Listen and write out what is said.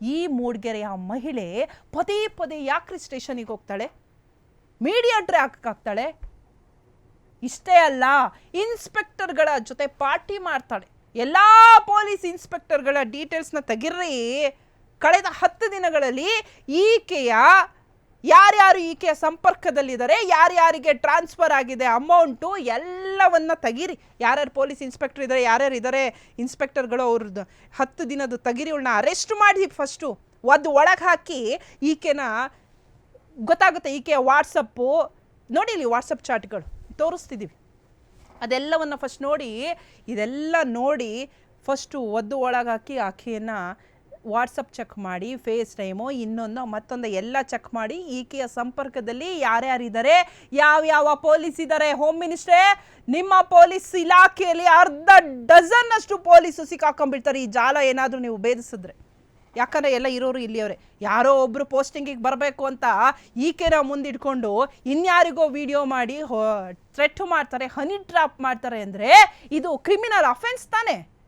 ಈ ಮೂಡಿಗೆರೆಯ ಮಹಿಳೆ ಪದೇ ಪದೇ ಯಾಕ್ರಿ ಸ್ಟೇಷನಿಗೆ ಹೋಗ್ತಾಳೆ? ಮೀಡಿಯಾ ಟ್ರ್ಯಾಕ್ ಆಗ್ತಾಳೆ ಇಷ್ಟೇ ಅಲ್ಲ, ಇನ್ಸ್ಪೆಕ್ಟರ್ಗಳ ಜೊತೆ ಪಾರ್ಟಿ ಮಾಡ್ತಾಳೆ. ಎಲ್ಲ ಪೊಲೀಸ್ ಇನ್ಸ್ಪೆಕ್ಟರ್ಗಳ ಡೀಟೇಲ್ಸ್ನ ತೆಗಿರ್ರಿ. ಕಳೆದ ಹತ್ತು ದಿನಗಳಲ್ಲಿ ಈಕೆಯ ಯಾರ್ಯಾರು ಈಕೆಯ ಸಂಪರ್ಕದಲ್ಲಿದ್ದಾರೆ, ಯಾರ್ಯಾರಿಗೆ ಟ್ರಾನ್ಸ್ಫರ್ ಆಗಿದೆ ಅಮೌಂಟು ಎಲ್ಲವನ್ನ ತೆಗೀರಿ. ಯಾರ್ಯಾರು ಪೊಲೀಸ್ ಇನ್ಸ್ಪೆಕ್ಟರ್ ಇದ್ದಾರೆ ಯಾರ್ಯಾರು ಇದ್ದಾರೆ ಇನ್ಸ್ಪೆಕ್ಟರ್ಗಳು ಅವ್ರದ್ದು ಹತ್ತು ದಿನದ ತಗಿರಿ ಅವಳನ್ನ ಅರೆಸ್ಟ್ ಮಾಡಿ ಫಸ್ಟು ಒದ್ದು ಒಳಗೆ ಹಾಕಿ ಈಕೆನ ಗೊತ್ತಾಗುತ್ತೆ ಈಕೆಯ ವಾಟ್ಸಪ್ಪು ನೋಡಿ ಇಲ್ಲಿ ವಾಟ್ಸಪ್ ಚಾಟ್ಗಳು ತೋರಿಸ್ತಿದ್ದೀವಿ ಅದೆಲ್ಲವನ್ನು ಫಸ್ಟ್ ನೋಡಿ, ಇದೆಲ್ಲ ನೋಡಿ ಫಸ್ಟು ಒದ್ದು ಒಳಗೆ ಹಾಕಿ ಆಕೆಯನ್ನು ವಾಟ್ಸಪ್ ಚೆಕ್ ಮಾಡಿ, ಫೇಸ್ ಟೈಮು, ಇನ್ನೊಂದು, ಮತ್ತೊಂದು ಎಲ್ಲ ಚೆಕ್ ಮಾಡಿ, ಈಕೆಯ ಸಂಪರ್ಕದಲ್ಲಿ ಯಾರ್ಯಾರಿದ್ದಾರೆ, ಯಾವ್ಯಾವ ಪೊಲೀಸ್ ಇದ್ದಾರೆ ಹೋಮ್ ಮಿನಿಸ್ಟ್ರೇ ನಿಮ್ಮ ಪೊಲೀಸ್ ಇಲಾಖೆಯಲ್ಲಿ ಅರ್ಧ ಡಜನ್ ಅಷ್ಟು ಪೊಲೀಸು ಸಿಕ್ಕಾಕೊಂಡ್ಬಿಡ್ತಾರೆ. ಈ ಜಾಲ ಏನಾದರೂ ನೀವು ಭೇದಿಸಿದ್ರೆ. ಯಾಕಂದ್ರೆ ಎಲ್ಲ ಇರೋರು ಇಲ್ಲಿಯವರೇ. ಯಾರೋ ಒಬ್ರು ಪೋಸ್ಟಿಂಗಿಗೆ ಬರಬೇಕು ಅಂತ ಈಕೆನ ಮುಂದಿಟ್ಕೊಂಡು ಇನ್ಯಾರಿಗೋ ವಿಡಿಯೋ ಮಾಡಿ ಥ್ರೆಟ್ ಮಾಡ್ತಾರೆ, ಹನಿ ಟ್ರಾಪ್ ಮಾಡ್ತಾರೆ ಅಂದರೆ ಇದು ಕ್ರಿಮಿನಲ್ ಅಫೆನ್ಸ್ ತಾನೇ.